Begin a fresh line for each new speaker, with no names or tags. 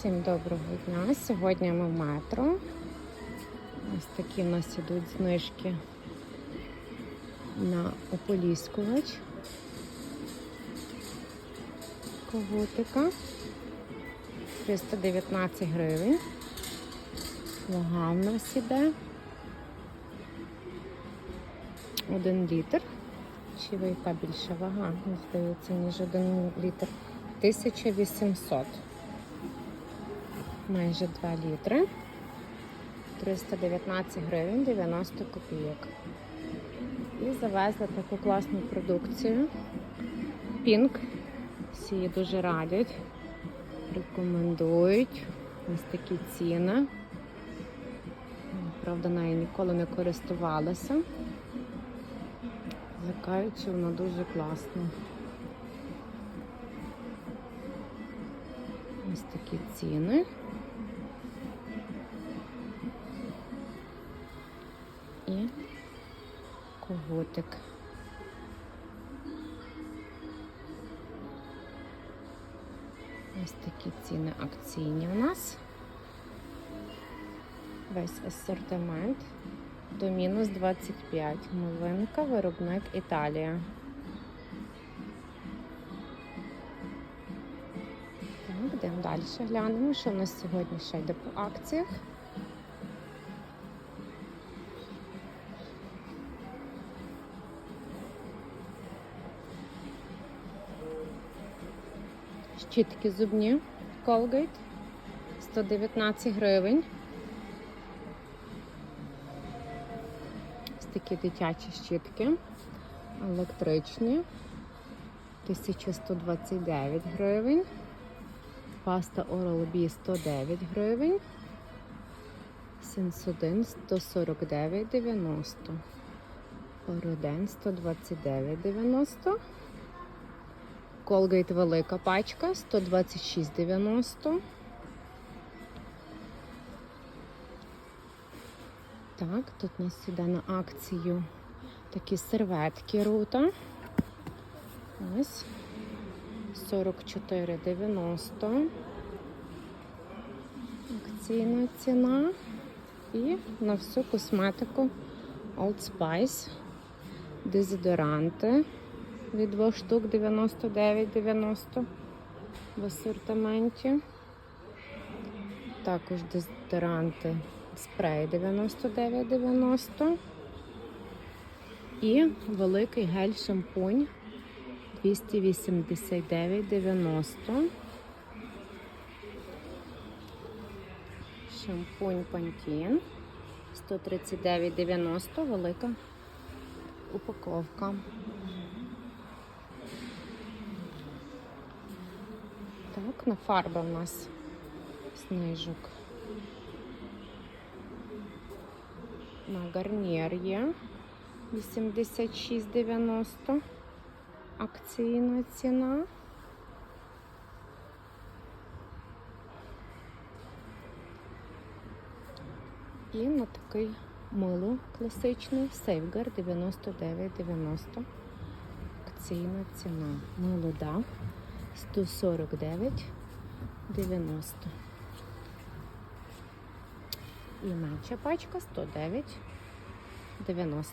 Всім доброго дня. Сьогодні ми в метро. Ось такі в нас ідуть знижки на ополіскувач. Когутика. 319 гривень. Вага в нас іде. Один літр. Чи яка більша вага? Здається, ніж один літр. 1800. Майже 2 літри. 319 гривень 90 копійок. І завезли таку класну продукцію. Пінк. Всі її дуже радять. Рекомендують. Ось такі ціни. Правда, нею ніколи не користувалася. Закають, що вона дуже класна. Ось такі ціни. І коготик. Ось такі ціни акційні у нас. Весь асортимент до мінус 25. Новинка, виробник Італія. Так, йдемо далі, глянемо, що в нас сьогодні ще йде по акціях. Щітки зубні Colgate 119 гривень. Ось такі дитячі щітки, електричні, 1129 гривень. Паста Oral-B 109 гривень. Сенсодин 149,90. Ороден 129,90. Colgate велика пачка 126,90. Так, тут у нас іде на акцію такі серветки рута. Ось 44,90. Акційна ціна. І на всю косметику Old Spice. Дезодоранти від 2 штук 99,90 в асортименті. Також дезодоранти спрей 99,90 і великий гель-шампунь 289,90. Шампунь Pantene 139,90, велика упаковка. Так, на фарба в нас снижок. На гарнір є 86,90. Акційна ціна. І на такий мило класичний Safeguard 99,90. Акційна ціна. Мило дав 149,90. І менша пачка 109,90.